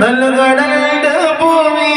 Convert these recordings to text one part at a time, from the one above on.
നല്ല കടലിന്റെ ഭൂമി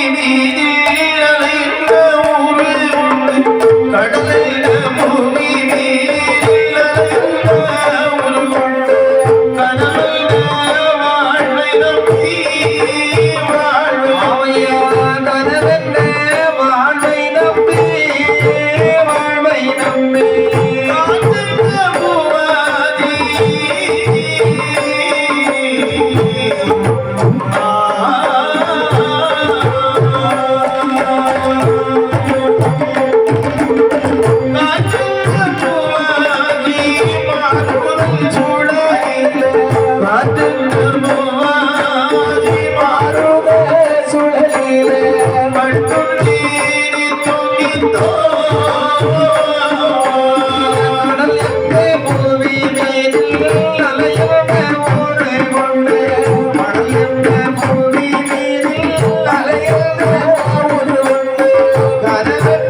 Got it.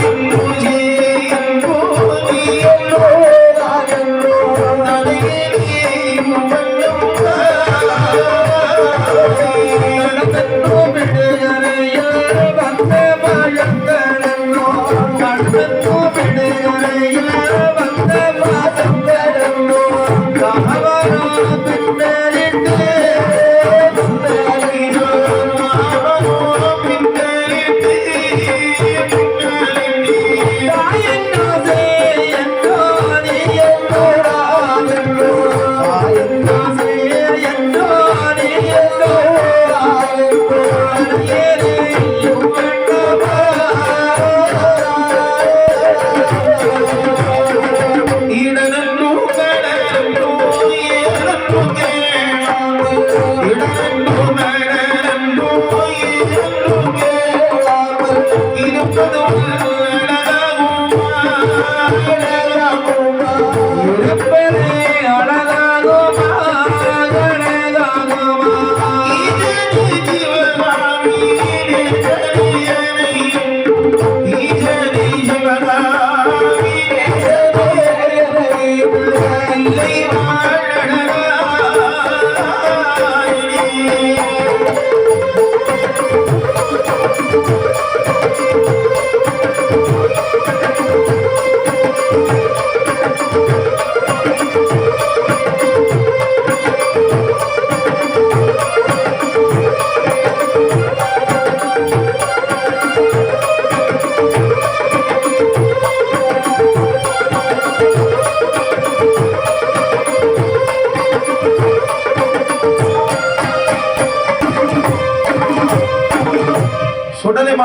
Thank you.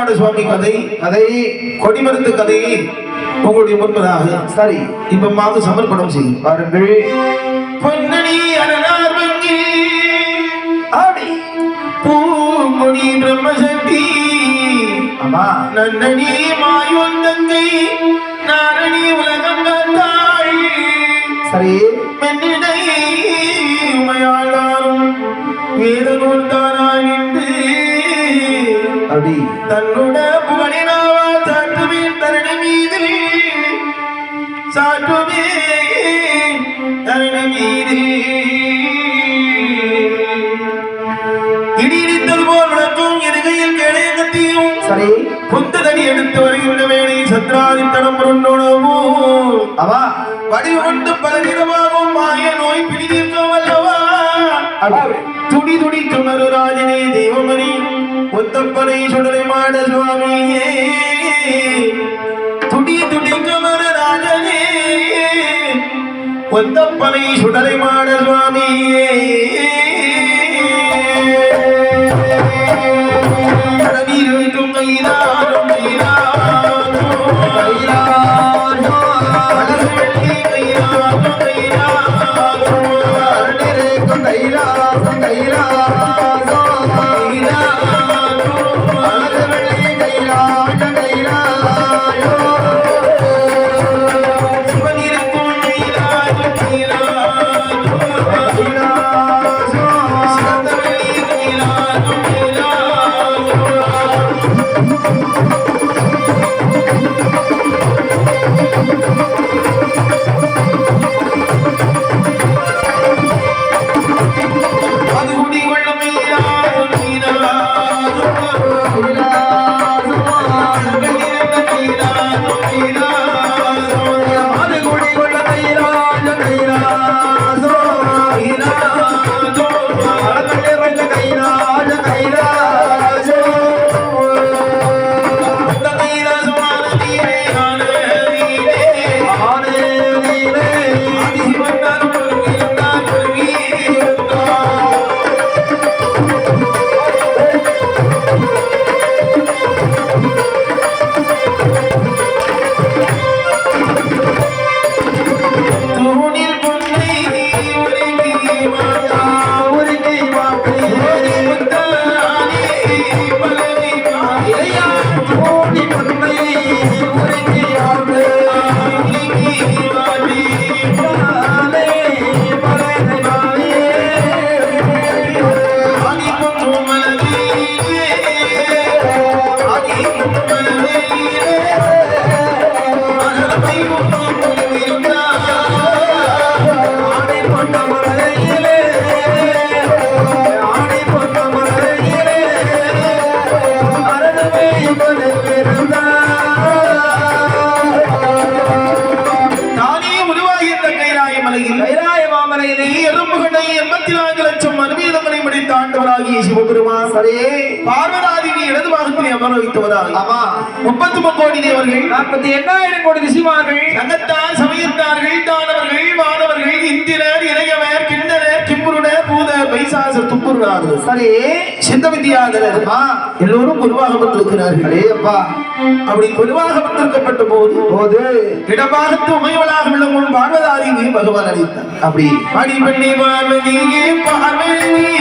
மாட சுவாமி கதை கதை கொடிமருந்து கதையை உங்களுடைய முன்பதாக. சரி இப்ப மாக சமர்ப்பணம் செய்யும் பாருங்கள். பொன்னணி அரணார் வங்கி ஆடி பூங்கொடி பிரம்மசக்தி. ஆமா நன்னணி மாயோன் தங்கை நாரணி உலகம் சரி. பெண்ணிடை அப்படி தன்னுட புகழினாவா சாற்றுவேன் தரணி மீதில். சாற்றுவேன் தரணி மீதில். இடி இடித்தது போல் விளக்கும் இருகையில் கேளையங்கத்தையும் சரி. புத்ததடி எடுத்து வருகின்ற வேலை சத்ராதித்தனம் புரண்டோடவோ ஆமா வடிவொண்டு பலவிதமாகும் மாய நோய் பிடிதீர்க்கும் அல்லவா? அப்படி துடி துடிக்கும் ராஜனே தெய்வமணி. முத்தப்பனை சுடலை மாட சுவாமியே துடி துடிக்கும் ராஜனே. முத்தப்பனை சுடலை மாட சுவாமியே. ஆண்டவராகிய சிவபெருமான். சரி. பார்வதாதினி இடது பாகத்திலே அமர வைத்தவராக ஆமா முப்பத்தி தேவர்கள். நாற்பத்தி எண்ணாயிரம் கோடி ரிஷிமார்கள். சங்கத்தார் சமயத்தார்கள் தானவர்கள் வானவர்கள் இந்திரர் இறையவர் கிண்ணனர் கிம்புருடர் பூத பைசாசர் துப்புருடார்கள் சரி. சிந்த வித்யாதரர். ஆமா. எல்லோரும் குருவாக வந்திருக்கிறார்கள் அப்பா அப்படி குருவாக வந்திருக்கப்பட்ட போது போது இடபாகத்து உமைவளாக விளங்கும் பார்வதாதியை பகவான் அளித்தார். அப்படி. படி பண்ணி பார்வதியே பார்வதியே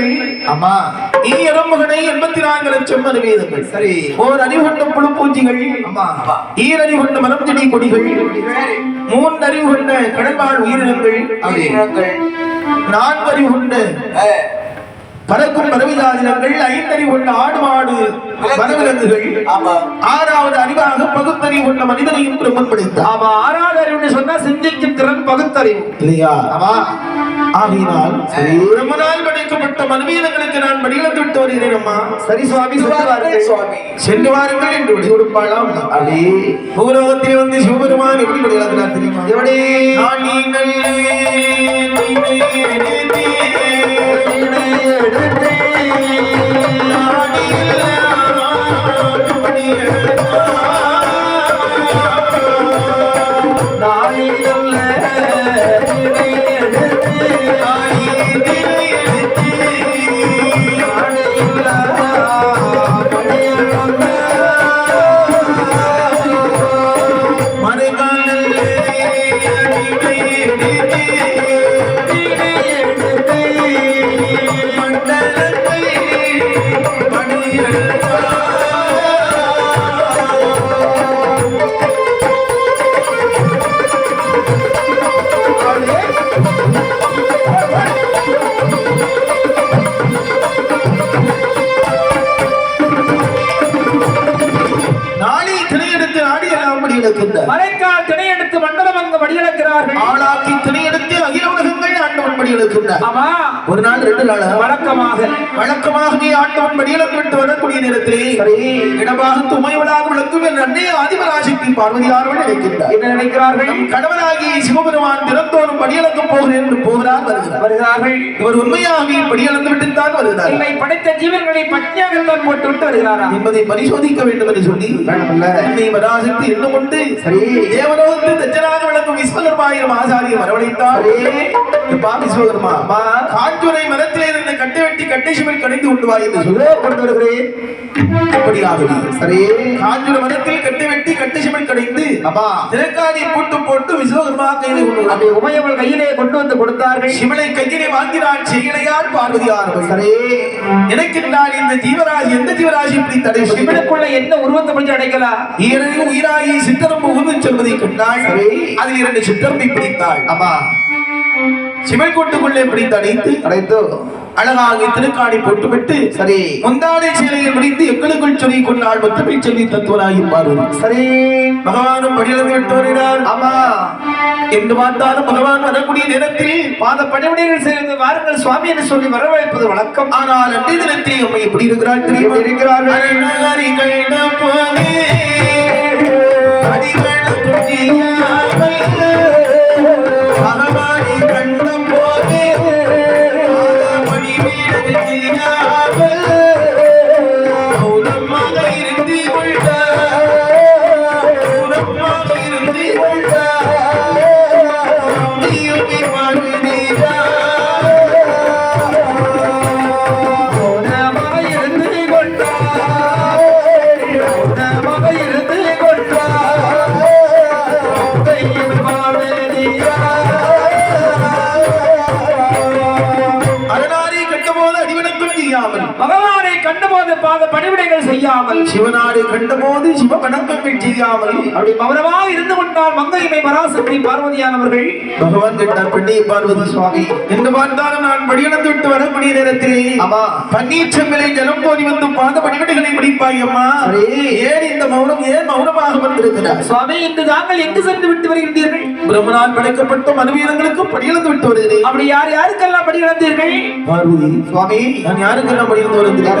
மனுவேதங்கள் அம்மா ஈரம்புகனை எண்பத்தி நான்கு லட்சம் மனுவேதங்கள் சரி. ஓர் அறிவு கொண்ட புழு பூச்சிகள் ஆமா ஈரறிவு கொண்ட மரம் செடி கொடிகள் மூன்று அறிவு கொண்ட கடல்வாழ் உயிரினங்கள். நான்கு அறிவு கொண்ட பறக்கும் பறவைதாதினங்கள் ஐந்தறிவு கொண்ட ஆடு மாடு வனவிலங்குகள். ஆறாவது அறிவாக பகுத்தறிவு கொண்ட மனிதனையும் பிரம்மன் படைத்தார் ஆமா ஆறாவது அறிவுன்னு சொன்னா சிந்திக்கும் திறன் பகுத்தறிவு இல்லையா? ஆமா. ஆகையினால் பிரம்மனால் படைக்கப்பட்ட மனுவீனங்களுக்கு நான் படியிழந்து விட்டு வருகிறேன் அம்மா? சரி சுவாமி சுவாமி சென்று வாருங்கள் என்று விடை கொடுப்பாளாம். அப்படி. பூலோகத்தில் வந்து சிவபெருமான் எப்படி படியிழந்தார் தெரியுமா? எப்படி? நான் நீங்கள் ஆண்டவன் படியிழக்கின்றார் ஆமா. ஒரு நாள் ரெண்டு நாள்? வழக்கமாக. வழக்கமாகவே ஆண்டவன் படியிழந்து விட்டு வரக்கூடிய நேரத்திலே சரி. இடமாக துமைவளாக விளக்கும் என் அன்னைய ஆதிபராசக்தி பார்வதியாரவன் நினைக்கின்றார். என்ன நினைக்கிறார்கள்? நம் கணவனாகி சிவபெருமான் திறந்தோறும் படியிழக்கப் போகிறேன் என்று போகிறார் வருகிறார். வருகிறார்கள். இவர் உண்மையாகவே படியிழந்து விட்டு தான் வருகிறார். இல்லை படைத்த ஜீவன்களை பட்னியாகத்தான் போட்டு விட்டு வருகிறாரா? என்பதை பரிசோதிக்க வேண்டும் என்று சொல்லி அன்னை வராசக்தி எண்ணம் கொண்டு சரி தச்சனாக விஸ்வகர்மாயிரம் வரவழைத்தார். எப்பா காஞ்சுரை மரத்திலே இருந்த கட்டை வெட்டி கட்டை சுமல் கடைந்து கொண்டு வா என்று சொல்ல. கொண்டு வருகிறேன் சரி. காஞ்சுர மரத்தில் கட்டை வெட்டி கட்டை சுமல் கடைந்து அப்பா. திரைக்காணி போட்டு போட்டு விஸ்வகர்மா கையிலே கொண்டு வந்தார். அப்படி உமையவள் கையிலே கொண்டு வந்து கொடுத்தார்கள். சிவனை கையிலே வாங்கினான் செய்களையார் பார்வதியார் சரி. இந்த ஜீவராசி எந்த ஜீவராசி இப்படி தடை? சிவனுக்குள்ள என்ன உருவத்தை பிடிச்சு அடைக்கலாம் ஈரடி உயிராகி சித்தரம்பு ஊர்ந்து செல்வதை கண்டாள். அதில் இரண்டு சித்தரம்பை பிடித்தாள். ஆமா சிவன் கோட்டுக்குள்ளே பிடித்து அடைத்து அடைத்து அழகாக திருக்காணி போட்டுவிட்டு சரி. முந்தானை சேலையை முடித்து எங்களுக்குள் சொல்லி கொண்டாள் மொத்தமிழ் சொல்லி தத்துவராகி பார்வதி சரி. பகவானும் படியிழந்து விட்டு வருகிறார் ஆமா. என்று பார்த்தாலும் பகவான் வரக்கூடிய நேரத்தில் பாத பணிவிடைகள் செய்து வாருங்கள் சுவாமி என்று சொல்லி வரவழைப்பது வழக்கம். ஆனால் அன்றைய தினத்தில் அம்மை எப்படி இருக்கிறாள் தெரியுமா? இருக்கிறார்கள்? அடிகள் Yeah. செய்யாமல் அப்படி மௌனமாக இருந்து கொண்டால் மங்கைமை பராசக்தி பார்வதியானவர்கள். பகவான் கேட்டார் பெண்ணே பார்வதி சுவாமி. என்று பார்த்தாலும் நான் படியிழந்து விட்டு வரக்கூடிய நேரத்திலே ஆமா. பன்னீர் செம்மிலை ஜலம் போதி வந்து பாத பணிவிடைகளை முடிப்பாய் அம்மா. ஏன் இந்த மௌனம் ஏன் மௌனமாக வந்திருக்கிறார் சுவாமி இன்று தாங்கள் எங்கு சென்று விட்டு வருகின்றீர்கள்? பிரம்மனால் படைக்கப்பட்ட மனுவீரங்களுக்கு படியிழந்து விட்டு வருகிறேன். அப்படி யார் யாருக்கெல்லாம் படி இழந்தீர்கள் பார்வதி. சுவாமி. நான் யாருக்கெல்லாம் படியிழந்து வருகிறேன்?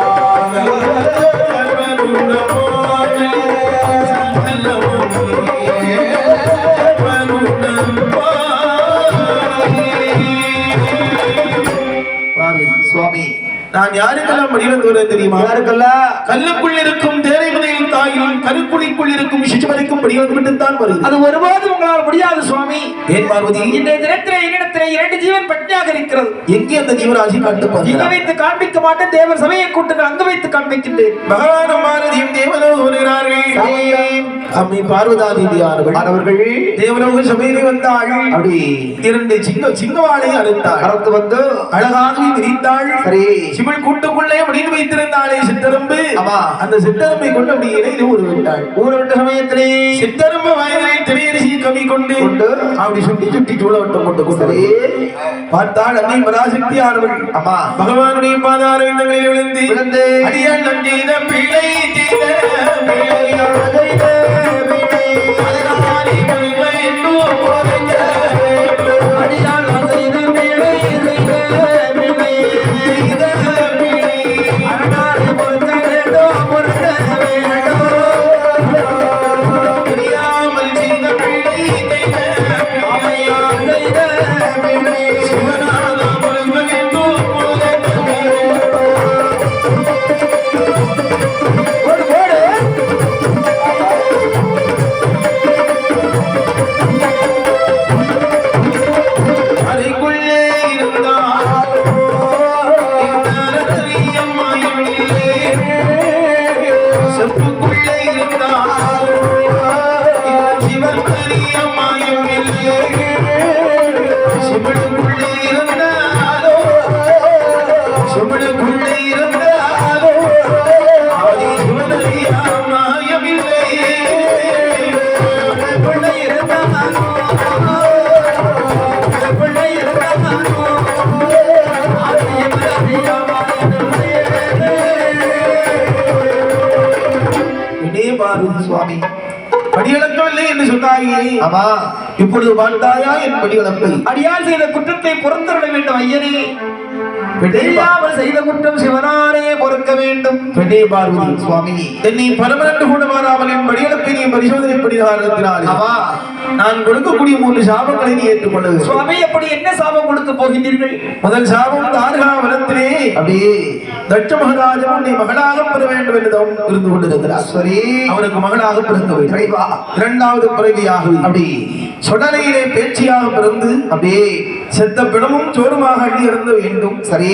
நான் யாருக்கெல்லாம் படியிழந்து வருகிறேன் தெரியுமா? யாருக்கெல்லாம் கல்லுக்குள் இருக்கும் தேரைமனையில் தாயில் கருக்குழி வயிற்றுக்குள் இருக்கும் சிசுமதிக்கும் படி வந்துவிட்டு தான் வருகிறது அது ஒருபோதும் உங்களால் முடியாது சுவாமி. ஏன் பார்வதி? இன்றைய தினத்திலே என்னிடத்திலே இரண்டு ஜீவன் பட்டினியாக இருக்கிறது. எங்கே அந்த ஜீவராசி இங்க காட்டுப்பாங்க வைத்து காண்பிக்க மாட்டேன் தேவர் சமய கூட்டுகள் அங்கு வைத்து காண்பிக்கின்றேன். பகவானும் பாரதியும் தேவலோகம் வருகிறார்கள் அம்மை பார்வதா தேவியார்கள் அவர்கள் தேவலோக சபையிலே வந்தாள். அப்படி. இரண்டு சிங்க சிங்கவாளை அறுத்தாள் அறத்து வந்து அழகாகவே விரித்தாள். சரி. சிவள் கூட்டுக்குள்ளே முடிந்து வைத்திருந்தாளே சித்தரம்பு. ஆமா. அந்த சித்தரம்பை கொண்டு அப்படி இடையில ஊற விட்டாள் ஊர் விட்ட சமயத்திலே சித்தரம்பு வயதிலே திரையரிசி கவி கொண்டு கொண்டு அப்படி சுட்டி சுட்டி சூழவட்டம் போட்டு கொண்டு சரி. பார்த்தாள் அன்னை பராசக்தி ஆனவள் ஆமா. பகவானுடைய பாதார விந்தங்களில் விழுந்து விழுந்து. அடியாள் நம் செய்த பிழை செய்த பிழையால் செய்த பிழை. பாரதி சுவாமி. படியளக்கவில்லை என்று சொன்னாயே. ஆமா. இப்பொழுது வாழ்ந்தாயா என் படியளப்பை அடியால் செய்த குற்றத்தை பொறுத்தருட வேண்டும் ஐயனே. தெரியாமல் செய்த குற்றம் சிவனாரே பொறுக்க வேண்டும். பெண்ணே பார்வதி சுவாமி. என்னை பரமரண்டு கூட மாறாமல் என் படியளப்பை நீ பரிசோதனை ஆமா. நான் கொடுக்கக்கூடிய மூன்று சாபங்களை நீ ஏற்றுக்கொள்ள. சுவாமி அப்படி என்ன சாபம் கொடுக்க போகின்றீர்கள்? முதல் சாபம் தாரகா வனத்திலே அப்படி தட்ச மகராஜன் உன்னை மகளாக பெற வேண்டும் என்று இருந்து கொண்டிருக்கிறார். சரி அவனுக்கு மகளாக இறைவா இரண்டாவது பிறவியாக அப்படி சொடலையிலே பேச்சியாக பிறந்து அப்படியே செத்த பிணமும் சோறுமாக அள்ளி இருந்த வேண்டும். சரி.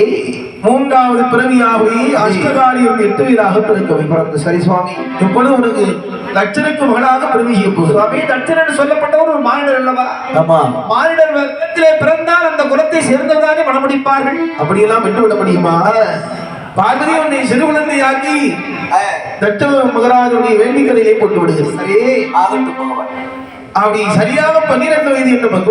மூன்றாவது பிறவியாகவே அஷ்டகாலியம் எட்டு வீராக பிறக்க பிறந்து சரி சுவாமி. இப்பொழுது உனக்கு லட்சனுக்கு மகளாக பிறவி செய்ய சுவாமி தட்சணன் சொல்லப்பட்டவர் ஒரு மானிடர் அல்லவா? ஆமா. மானிடர் வர்க்கத்திலே பிறந்தால் அந்த குலத்தை சேர்ந்தவர்தானே மனமுடிப்பார்கள் அப்படியெல்லாம் விட்டு விட முடியுமா? பார்வதி உன்னை சிறு குழந்தையாக்கி தட்ச மகராஜனுடைய வேண்டிக்கரையிலே போட்டு விடுகிறது சரி அப்படி சரியாக பன்னிரண்டு வயது என்ற பக்குவம்